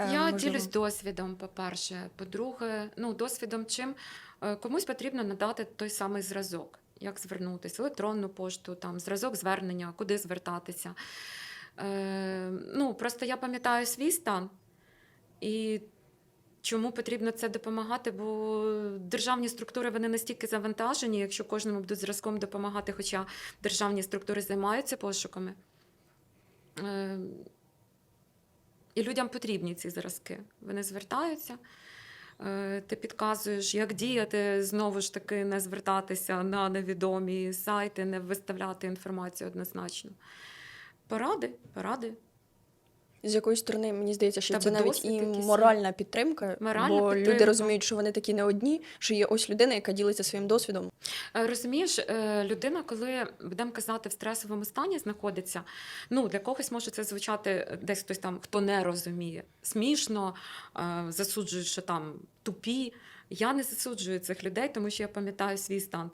Е, Я можливо. ділюсь досвідом, по-перше. По-друге, ну, досвідом чим Е, комусь потрібно надати той самий зразок, як звернутися, електронну пошту, там, зразок звернення, куди звертатися. Е, ну, просто я пам'ятаю свій стан і чому потрібно це допомагати, бо державні структури вони настільки завантажені, якщо кожному будуть зразком допомагати, хоча державні структури займаються пошуками. І людям потрібні ці зразки. Вони звертаються. е, Ти підказуєш, як діяти, знову ж таки, не звертатися на невідомі сайти, не виставляти інформацію однозначно. Поради, поради. З якоїсь сторони мені здається, що Тебе це навіть і моральна підтримка, Моральна бо люди розуміють, що вони такі не одні, що є ось людина, яка ділиться своїм досвідом. Е, Розумієш, е, людина, коли будемо казати, в стресовому стані знаходиться, ну для когось може це звучати е, десь хтось там, хто не розуміє, смішно, засуджують, що там тупі. Я не засуджую цих людей, тому що я пам'ятаю свій стан.